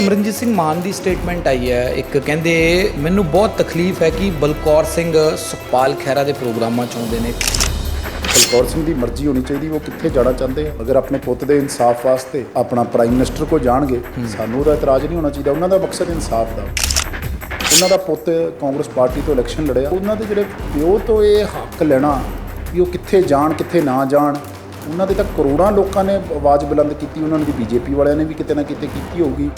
ਸਿਮਰਨਜੀਤ ਸਿੰਘ ਮਾਨ ਦੀ ਸਟੇਟਮੈਂਟ ਆਈ ਹੈ। ਇੱਕ ਕਹਿੰਦੇ ਮੈਨੂੰ ਬਹੁਤ ਤਕਲੀਫ ਹੈ ਕਿ ਬਲਕੌਰ ਸਿੰਘ ਸੁਖਪਾਲ ਖਹਿਰਾ ਦੇ ਪ੍ਰੋਗਰਾਮਾਂ ਚ ਆਉਂਦੇ ਨੇ। ਬਲਕੌਰ ਸਿੰਘ ਦੀ ਮਰਜ਼ੀ ਹੋਣੀ ਚਾਹੀਦੀ ਉਹ ਕਿੱਥੇ ਜਾਣਾ ਚਾਹੁੰਦੇ ਆ? ਅਗਰ ਆਪਣੇ ਪੁੱਤ ਦੇ ਇਨਸਾਫ ਵਾਸਤੇ ਆਪਣਾ ਪ੍ਰਾਈਮ ਮਿਨਿਸਟਰ ਕੋ ਜਾਣਗੇ ਸਾਨੂੰ ਉਹਦਾ ਇਤਰਾਜ਼ ਨਹੀਂ ਹੋਣਾ ਚਾਹੀਦਾ। ਉਹਨਾਂ ਦਾ ਮਕਸਦ ਇਨਸਾਫ ਦਾ। ਉਹਨਾਂ ਦਾ ਪੁੱਤ ਕਾਂਗਰਸ ਪਾਰਟੀ ਤੋਂ ਇਲੈਕਸ਼ਨ ਲੜਿਆ। ਉਹਨਾਂ ਦੇ ਜਿਹੜੇ ਪਿਓ ਤੋਂ ਇਹ ਹੱਕ ਲੈਣਾ ਵੀ ਉਹ ਕਿੱਥੇ ਜਾਣ ਕਿੱਥੇ ਨਾ ਜਾਣ ਉਹਨਾਂ ਦੇ ਤਾਂ ਕਰੋੜਾਂ ਲੋਕਾਂ ਨੇ ਆਵਾਜ਼ ਬੁਲੰਦ ਕੀਤੀ ਉਹਨਾਂ ਦੀ ਬੀਜੇਪੀ ਵਾਲਿਆਂ ਨੇ ਵੀ ਕਿਤੇ ਨਾ ਕਿਤੇ ਕੀਤੀ ਹੋਊਗੀ।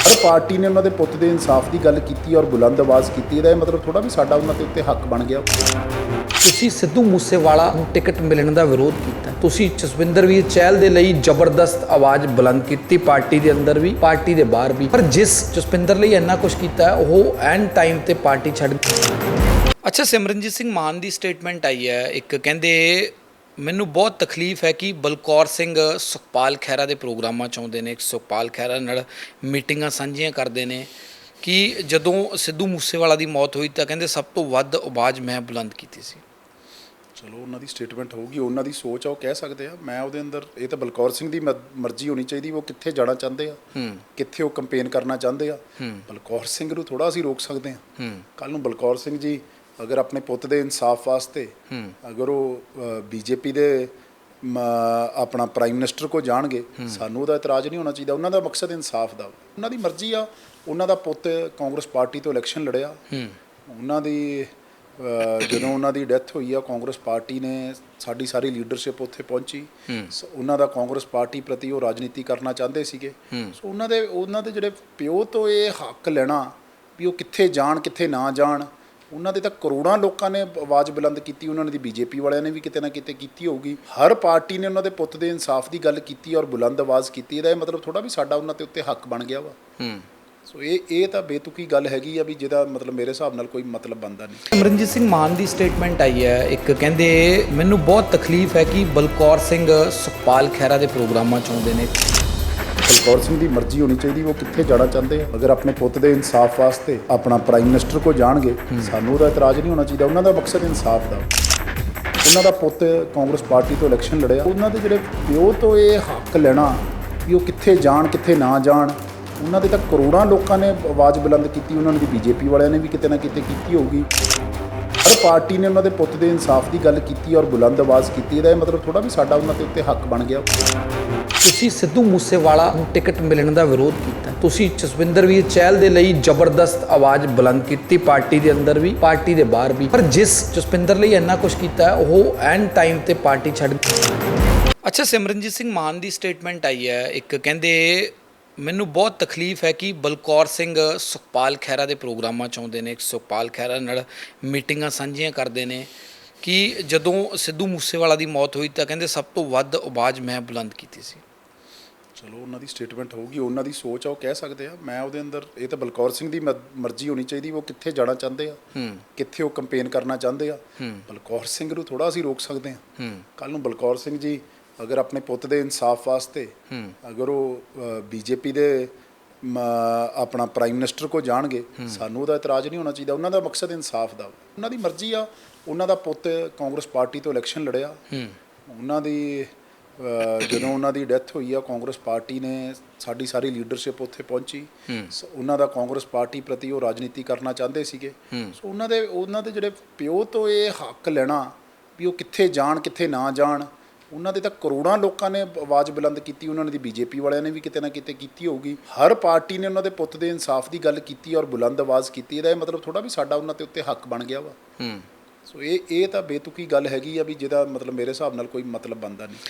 ਹਰ ਪਾਰਟੀ ਨੇ ਉਹਨਾਂ ਦੇ ਪੁੱਤ ਦੇ ਇਨਸਾਫ ਦੀ ਗੱਲ ਕੀਤੀ ਔਰ ਬੁਲੰਦ ਆਵਾਜ਼ ਕੀਤੀ। ਇਹਦਾ ਇਹ ਮਤਲਬ ਥੋੜਾ ਵੀ ਸਾਡਾ ਉਹਨਾਂ ਦੇ ਉੱਤੇ ਹੱਕ ਬਣ ਗਿਆ। ਤੁਸੀਂ ਸਿੱਧੂ ਮੂਸੇਵਾਲਾ ਨੂੰ ਟਿਕਟ ਮਿਲਣ ਦਾ ਵਿਰੋਧ ਕੀਤਾ। ਤੁਸੀਂ ਜਸਵਿੰਦਰ ਵੀਰ ਚਹਿਲ ਦੇ ਲਈ ਜ਼ਬਰਦਸਤ ਆਵਾਜ਼ ਬੁਲੰਦ ਕੀਤੀ ਪਾਰਟੀ ਦੇ ਅੰਦਰ ਵੀ, ਪਾਰਟੀ ਦੇ ਬਾਹਰ ਵੀ। ਪਰ ਜਿਸ ਜਸਵਿੰਦਰ ਲਈ ਇੰਨਾ ਕੁਝ ਕੀਤਾ, ਉਹ ਐਂਡ ਟਾਈਮ ਤੇ ਪਾਰਟੀ ਛੱਡ ਅੱਛਾ, ਸਿਮਰਨਜੀਤ ਸਿੰਘ ਮਾਨ ਦੀ ਸਟੇਟਮੈਂਟ ਆਈ ਹੈ। ਇੱਕ ਕਹਿੰਦੇ ਮੈਨੂੰ ਬਹੁਤ ਤਕਲੀਫ ਹੈ ਕਿ ਬਲਕੌਰ ਸਿੰਘ ਸੁਖਪਾਲ ਖਹਿਰਾ ਦੇ ਪ੍ਰੋਗਰਾਮਾਂ ਚ ਆਉਂਦੇ ਨੇ ਸੁਖਪਾਲ ਖਹਿਰਾ ਨਾਲ ਮੀਟਿੰਗਾਂ ਸਾਂਝੀਆਂ ਕਰਦੇ ਨੇ ਕਿ ਜਦੋਂ ਸਿੱਧੂ ਮੂਸੇਵਾਲਾ ਦੀ ਮੌਤ ਹੋਈ ਤਾਂ ਕਹਿੰਦੇ ਸਭ ਤੋਂ ਵੱਧ ਆਵਾਜ਼ ਮੈਂ ਬੁਲੰਦ ਕੀਤੀ ਸੀ। ਚਲੋ ਉਹਨਾਂ ਦੀ ਸਟੇਟਮੈਂਟ ਹੋਊਗੀ ਉਹਨਾਂ ਦੀ ਸੋਚ ਆ ਉਹ ਕਹਿ ਸਕਦੇ ਆ। ਮੈਂ ਉਹਦੇ ਅੰਦਰ ਇਹ ਤਾਂ ਬਲਕੌਰ ਸਿੰਘ ਦੀ ਮਰਜ਼ੀ ਹੋਣੀ ਚਾਹੀਦੀ ਉਹ ਕਿੱਥੇ ਜਾਣਾ ਚਾਹੁੰਦੇ ਆ ਕਿੱਥੇ ਉਹ ਕੰਪੇਨ ਕਰਨਾ ਚਾਹੁੰਦੇ ਆ। ਬਲਕੌਰ ਸਿੰਘ ਨੂੰ ਥੋੜਾ ਅਸੀਂ ਰੋਕ ਸਕਦੇ ਆ। ਹੂੰ। ਕੱਲ ਨੂੰ ਬਲਕੌਰ ਸਿੰਘ ਜੀ ਅਗਰ ਆਪਣੇ ਪੁੱਤ ਦੇ ਇਨਸਾਫ ਵਾਸਤੇ ਅਗਰ ਉਹ ਬੀਜੇਪੀ ਦੇ ਆਪਣਾ ਪ੍ਰਾਈਮ ਮਿਨਿਸਟਰ ਕੋ ਜਾਣਗੇ ਸਾਨੂੰ ਉਹਦਾ ਇਤਰਾਜ਼ ਨਹੀਂ ਹੋਣਾ ਚਾਹੀਦਾ। ਉਹਨਾਂ ਦਾ ਮਕਸਦ ਇਨਸਾਫ ਦਾ। ਉਹਨਾਂ ਦੀ ਮਰਜ਼ੀ ਆ। ਉਹਨਾਂ ਦਾ ਪੁੱਤ ਕਾਂਗਰਸ ਪਾਰਟੀ ਤੋਂ ਇਲੈਕਸ਼ਨ ਲੜਿਆ। ਉਹਨਾਂ ਦੀ ਜਦੋਂ ਉਹਨਾਂ ਦੀ ਡੈਥ ਹੋਈ ਆ ਕਾਂਗਰਸ ਪਾਰਟੀ ਨੇ ਸਾਡੀ ਸਾਰੀ ਲੀਡਰਸ਼ਿਪ ਉੱਥੇ ਪਹੁੰਚੀ। ਉਹਨਾਂ ਦਾ ਕਾਂਗਰਸ ਪਾਰਟੀ ਪ੍ਰਤੀ ਉਹ ਰਾਜਨੀਤੀ ਕਰਨਾ ਚਾਹੁੰਦੇ ਸੀਗੇ। ਸੋ ਉਹਨਾਂ ਦੇ ਉਹਨਾਂ ਦੇ ਜਿਹੜੇ ਪਿਓ ਤੋਂ ਇਹ ਹੱਕ ਲੈਣਾ ਵੀ ਉਹ ਕਿੱਥੇ ਜਾਣ ਕਿੱਥੇ ਨਾ ਜਾਣ ਉਹਨਾਂ ਦੇ ਤਾਂ ਕਰੋੜਾਂ ਲੋਕਾਂ ਨੇ ਆਵਾਜ਼ ਬੁਲੰਦ ਕੀਤੀ ਉਹਨਾਂ ਦੀ ਬੀਜੇਪੀ ਵਾਲਿਆਂ ਨੇ ਵੀ ਕਿਤੇ ਨਾ ਕਿਤੇ ਕੀਤੀ ਹੋਊਗੀ। ਹਰ ਪਾਰਟੀ ਨੇ ਉਹਨਾਂ ਦੇ ਪੁੱਤ ਦੇ ਇਨਸਾਫ ਦੀ ਗੱਲ ਕੀਤੀ ਔਰ ਬੁਲੰਦ ਆਵਾਜ਼ ਕੀਤੀ ਇਹਦਾ ਇਹ ਮਤਲਬ ਥੋੜਾ ਵੀ ਸਾਡਾ ਉਹਨਾਂ ਦੇ ਉੱਤੇ ਹੱਕ ਬਣ ਗਿਆ ਵਾ। ਹੂੰ। ਸੋ ਇਹ ਇਹ ਤਾਂ ਬੇਤੁਕੀ ਗੱਲ ਹੈਗੀ ਆ ਵੀ ਜਿਹਦਾ ਮਤਲਬ ਮੇਰੇ ਹਿਸਾਬ ਨਾਲ ਕੋਈ ਮਤਲਬ ਬਣਦਾ ਨਹੀਂ। ਸਿਮਰਨਜੀਤ ਸਿੰਘ ਮਾਨ ਦੀ ਸਟੇਟਮੈਂਟ ਆਈ ਹੈ ਇੱਕ ਕਹਿੰਦੇ ਮੈਨੂੰ ਬਹੁਤ ਤਕਲੀਫ ਹੈ ਕਿ ਬਲਕੌਰ ਸਿੰਘ ਸੁਖਪਾਲ ਖਹਿਰਾ ਦੇ ਪ੍ਰੋਗਰਾਮਾਂ ਚ ਆਉਂਦੇ ਨੇ। ਬਲਕੌਰ ਸਿੰਘ ਦੀ ਮਰਜ਼ੀ ਹੋਣੀ ਚਾਹੀਦੀ ਉਹ ਕਿੱਥੇ ਜਾਣਾ ਚਾਹੁੰਦੇ ਆ? ਅਗਰ ਆਪਣੇ ਪੁੱਤ ਦੇ ਇਨਸਾਫ ਵਾਸਤੇ ਆਪਣਾ ਪ੍ਰਾਈਮ ਮਿਨਿਸਟਰ ਕੋ ਜਾਣਗੇ ਸਾਨੂੰ ਉਹਦਾ ਇਤਰਾਜ਼ ਨਹੀਂ ਹੋਣਾ ਚਾਹੀਦਾ। ਉਹਨਾਂ ਦਾ ਮਕਸਦ ਇਨਸਾਫ ਦਾ। ਉਹਨਾਂ ਦਾ ਪੁੱਤ ਕਾਂਗਰਸ ਪਾਰਟੀ ਤੋਂ ਇਲੈਕਸ਼ਨ ਲੜਿਆ। ਉਹਨਾਂ ਦੇ ਜਿਹੜੇ ਪਿਓ ਤੋਂ ਇਹ ਹੱਕ ਲੈਣਾ ਵੀ ਉਹ ਕਿੱਥੇ ਜਾਣ ਕਿੱਥੇ ਨਾ ਜਾਣ ਉਹਨਾਂ ਦੇ ਤਾਂ ਕਰੋੜਾਂ ਲੋਕਾਂ ਨੇ ਆਵਾਜ਼ ਬੁਲੰਦ ਕੀਤੀ ਉਹਨਾਂ ਦੀ ਬੀਜੇਪੀ ਵਾਲਿਆਂ ਨੇ ਵੀ ਕਿਤੇ ਨਾ ਕਿਤੇ ਕੀਤੀ ਹੋਊਗੀ। ਹਰ ਪਾਰਟੀ ਨੇ ਉਹਨਾਂ ਦੇ ਪੁੱਤ ਦੇ ਇਨਸਾਫ ਦੀ ਗੱਲ ਕੀਤੀ ਔਰ ਬੁਲੰਦ ਆਵਾਜ਼ ਕੀਤੀ, ਇਹਦਾ ਇਹ ਮਤਲਬ ਥੋੜਾ ਵੀ ਸਾਡਾ ਉਹਨਾਂ ਦੇ ਉੱਤੇ ਹੱਕ ਬਣ ਗਿਆ। ਤੁਸੀਂ ਸਿੱਧੂ ਮੂਸੇਵਾਲਾ ਨੂੰ ਟਿਕਟ ਮਿਲਣ ਦਾ ਵਿਰੋਧ ਕੀਤਾ। ਤੁਸੀਂ ਜਸਵਿੰਦਰ ਵੀਰ ਚਹਿਲ ਦੇ ਲਈ ਜ਼ਬਰਦਸਤ ਆਵਾਜ਼ ਬੁਲੰਦ ਕੀਤੀ ਪਾਰਟੀ ਦੇ ਅੰਦਰ ਵੀ, ਪਾਰਟੀ ਦੇ ਬਾਹਰ ਵੀ। ਪਰ ਜਿਸ ਜਸਵਿੰਦਰ ਲਈ ਇੰਨਾ ਕੁਝ ਕੀਤਾ, ਉਹ ਐਂਡ ਟਾਈਮ ਤੇ ਪਾਰਟੀ ਛੱਡ ਅੱਛਾ, ਸਿਮਰਨਜੀਤ ਸਿੰਘ ਮਾਨ ਦੀ ਸਟੇਟਮੈਂਟ ਆਈ ਹੈ। ਇੱਕ ਕਹਿੰਦੇ ਮੈਨੂੰ ਬਹੁਤ ਤਕਲੀਫ ਹੈ ਕਿ ਬਲਕੌਰ ਸਿੰਘ ਸੁਖਪਾਲ ਖਹਿਰਾ ਦੇ ਪ੍ਰੋਗਰਾਮਾਂ ਚ ਆਉਂਦੇ ਨੇ ਸੁਖਪਾਲ ਖਹਿਰਾ ਨਾਲ ਮੀਟਿੰਗਾਂ ਸਾਂਝੀਆਂ ਕਰਦੇ ਨੇ ਕਿ ਜਦੋਂ ਸਿੱਧੂ ਮੂਸੇਵਾਲਾ ਦੀ ਮੌਤ ਹੋਈ ਤਾਂ ਕਹਿੰਦੇ ਸਭ ਤੋਂ ਵੱਧ ਆਵਾਜ਼ ਮੈਂ ਬੁਲੰਦ ਕੀਤੀ ਸੀ। ਚਲੋ ਉਹਨਾਂ ਦੀ ਸਟੇਟਮੈਂਟ ਹੋਊਗੀ ਉਹਨਾਂ ਦੀ ਸੋਚ ਆ ਉਹ ਕਹਿ ਸਕਦੇ ਆ। ਮੈਂ ਉਹਦੇ ਅੰਦਰ ਇਹ ਤਾਂ ਬਲਕੌਰ ਸਿੰਘ ਦੀ ਮਰਜ਼ੀ ਹੋਣੀ ਚਾਹੀਦੀ ਉਹ ਕਿੱਥੇ ਜਾਣਾ ਚਾਹੁੰਦੇ ਆ ਕਿੱਥੇ ਉਹ ਕੰਪੇਨ ਕਰਨਾ ਚਾਹੁੰਦੇ ਆ। ਬਲਕੌਰ ਸਿੰਘ ਨੂੰ ਥੋੜਾ ਅਸੀਂ ਰੋਕ ਸਕਦੇ ਆ। ਹੂੰ। ਕੱਲ ਨੂੰ ਬਲਕੌਰ ਸਿੰਘ ਜੀ ਅਗਰ ਆਪਣੇ ਪੁੱਤ ਦੇ ਇਨਸਾਫ ਵਾਸਤੇ ਅਗਰ ਉਹ ਬੀਜੇਪੀ ਦੇ ਆਪਣਾ ਪ੍ਰਾਈਮ ਮਿਨਿਸਟਰ ਕੋ ਜਾਣਗੇ ਸਾਨੂੰ ਉਹਦਾ ਇਤਰਾਜ਼ ਨਹੀਂ ਹੋਣਾ ਚਾਹੀਦਾ। ਉਹਨਾਂ ਦਾ ਮਕਸਦ ਇਨਸਾਫ ਦਾ। ਉਹਨਾਂ ਦੀ ਮਰਜ਼ੀ ਆ। ਉਹਨਾਂ ਦਾ ਪੁੱਤ ਕਾਂਗਰਸ ਪਾਰਟੀ ਤੋਂ ਇਲੈਕਸ਼ਨ ਲੜਿਆ। ਉਹਨਾਂ ਦੀ ਜਦੋਂ ਉਹਨਾਂ ਦੀ ਡੈਥ ਹੋਈ ਆ ਕਾਂਗਰਸ ਪਾਰਟੀ ਨੇ ਸਾਡੀ ਸਾਰੀ ਲੀਡਰਸ਼ਿਪ ਉੱਥੇ ਪਹੁੰਚੀ। ਉਹਨਾਂ ਦਾ ਕਾਂਗਰਸ ਪਾਰਟੀ ਪ੍ਰਤੀ ਉਹ ਰਾਜਨੀਤੀ ਕਰਨਾ ਚਾਹੁੰਦੇ ਸੀਗੇ। ਸੋ ਉਹਨਾਂ ਦੇ ਉਹਨਾਂ ਦੇ ਜਿਹੜੇ ਪਿਓ ਤੋਂ ਇਹ ਹੱਕ ਲੈਣਾ ਵੀ ਉਹ ਕਿੱਥੇ ਜਾਣ ਕਿੱਥੇ ਨਾ ਜਾਣ ਉਹਨਾਂ ਦੇ ਤਾਂ ਕਰੋੜਾਂ ਲੋਕਾਂ ਨੇ ਆਵਾਜ਼ ਬੁਲੰਦ ਕੀਤੀ ਉਹਨਾਂ ਦੀ ਬੀਜੇਪੀ ਵਾਲਿਆਂ ਨੇ ਵੀ ਕਿਤੇ ਨਾ ਕਿਤੇ ਕੀਤੀ ਹੋਊਗੀ। ਹਰ ਪਾਰਟੀ ਨੇ ਉਹਨਾਂ ਦੇ ਪੁੱਤ ਦੇ ਇਨਸਾਫ ਦੀ ਗੱਲ ਕੀਤੀ ਔਰ ਬੁਲੰਦ ਆਵਾਜ਼ ਕੀਤੀ ਇਹਦਾ ਇਹ ਮਤਲਬ ਥੋੜਾ ਵੀ ਸਾਡਾ ਉਹਨਾਂ ਦੇ ਉੱਤੇ ਹੱਕ ਬਣ ਗਿਆ ਵਾ। ਹੂੰ। ਸੋ ਇਹ ਇਹ ਤਾਂ ਬੇਤੁਕੀ ਗੱਲ ਹੈਗੀ ਆ ਵੀ ਜਿਹਦਾ ਮਤਲਬ ਮੇਰੇ ਹਿਸਾਬ ਨਾਲ ਕੋਈ ਮਤਲਬ ਬਣਦਾ ਨਹੀਂ।